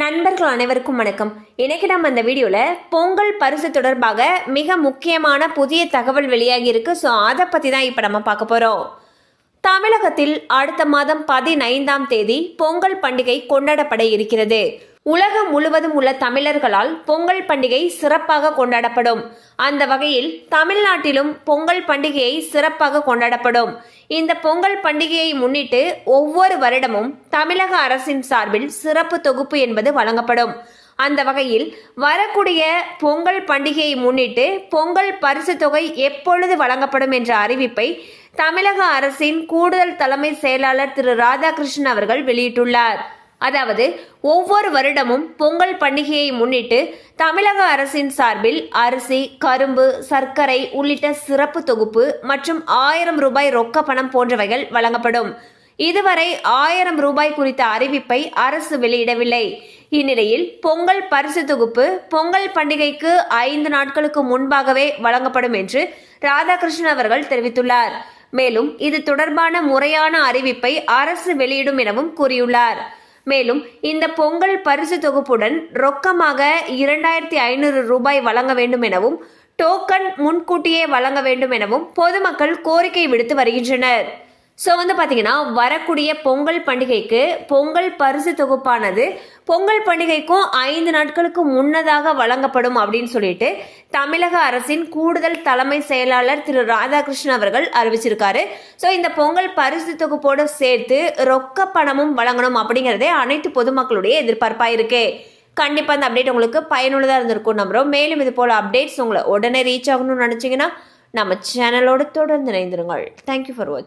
நண்பர்கள் அனைவருக்கும் வணக்கம். இன்னைக்கு நம்ம இந்த வீடியோவில் பொங்கல் பரிசு தொடர்பாக மிக முக்கியமான புதிய தகவல் வெளியாகி இருக்கு. ஸோ அதை பற்றி தான் இப்போ நம்ம பார்க்க போகிறோம் தமிழகத்தில் அடுத்த மாதம் பதினைந்தாம் தேதி பொங்கல் பண்டிகை கொண்டாடப்பட இருக்கிறது. உலகம் முழுவதும் உள்ள தமிழர்களால் பொங்கல் பண்டிகை சிறப்பாக கொண்டாடப்படும். அந்த வகையில் தமிழ்நாட்டிலும் பொங்கல் பண்டிகையை சிறப்பாக கொண்டாடப்படும். இந்த பொங்கல் பண்டிகையை முன்னிட்டு ஒவ்வொரு வருடமும் தமிழக அரசின் சார்பில் சிறப்பு தொகுப்பு என்பது வழங்கப்படும். அந்த வகையில் வரக்கூடிய பொங்கல் பண்டிகையை முன்னிட்டு பொங்கல் பரிசு தொகை எப்பொழுது வழங்கப்படும் என்ற அறிவிப்பை தமிழக அரசின் கூடுதல் தலைமை செயலாளர் திரு ராதாகிருஷ்ணன் அவர்கள் வெளியிட்டுள்ளார். அதாவது ஒவ்வொரு வருடமும் பொங்கல் பண்டிகையை முன்னிட்டு தமிழக அரசின் சார்பில் அரிசி கரும்பு சர்க்கரை உள்ளிட்ட சிறப்பு தொகுப்பு மற்றும் ஆயிரம் ரூபாய் ரொக்க பணம் போன்றவைகள் வழங்கப்படும். இதுவரை ஆயிரம் ரூபாய் குறித்த அறிவிப்பை அரசு வெளியிடவில்லை. இந்நிலையில் பொங்கல் பரிசு தொகுப்பு பொங்கல் பண்டிகைக்கு ஐந்து நாட்களுக்கு முன்பாகவே வழங்கப்படும் என்று ராதாகிருஷ்ணன் அவர்கள் தெரிவித்துள்ளார். மேலும் இது தொடர்பான முறையான அறிவிப்பை அரசு வெளியிடும் எனவும் கூறியுள்ளார். மேலும் இந்த பொங்கல் பரிசு தொகுப்புடன் ரொக்கமாக இரண்டாயிரத்தி ஐநூறு ரூபாய் வழங்க வேண்டும் எனவும் டோக்கன் முன்கூட்டியே வழங்க வேண்டும் எனவும் பொதுமக்கள் கோரிக்கை விடுத்து வருகின்றனர். ஸோ வந்து பார்த்தீங்கன்னா வரக்கூடிய பொங்கல் பண்டிகைக்கு பொங்கல் பரிசு தொகுப்பானது பொங்கல் பண்டிகைக்கும் ஐந்து நாட்களுக்கு முன்னதாக வழங்கப்படும் அப்படின்னு சொல்லிட்டு தமிழக அரசின் கூடுதல் தலைமை செயலாளர் திரு ராதாகிருஷ்ணன் அவர்கள் அறிவிச்சிருக்காரு. ஸோ இந்த பொங்கல் பரிசு தொகுப்போடு சேர்த்து ரொக்க பணமும் வழங்கணும் அப்படிங்கிறதே அனைத்து பொதுமக்களுடைய எதிர்பார்ப்பாக இருக்கு கண்டிப்பாக அந்த அப்டேட் உங்களுக்கு பயனுள்ளதாக இருந்திருக்கும் நம்புகிறோம் மேலும் இது போல் அப்டேட்ஸ் உங்களை உடனே ரீச் ஆகணும்னு நினச்சிங்கன்னா நம்ம சேனலோடு தொடர்ந்து இணைந்திருங்கள். தேங்க்யூ ஃபார் வாட்சிங்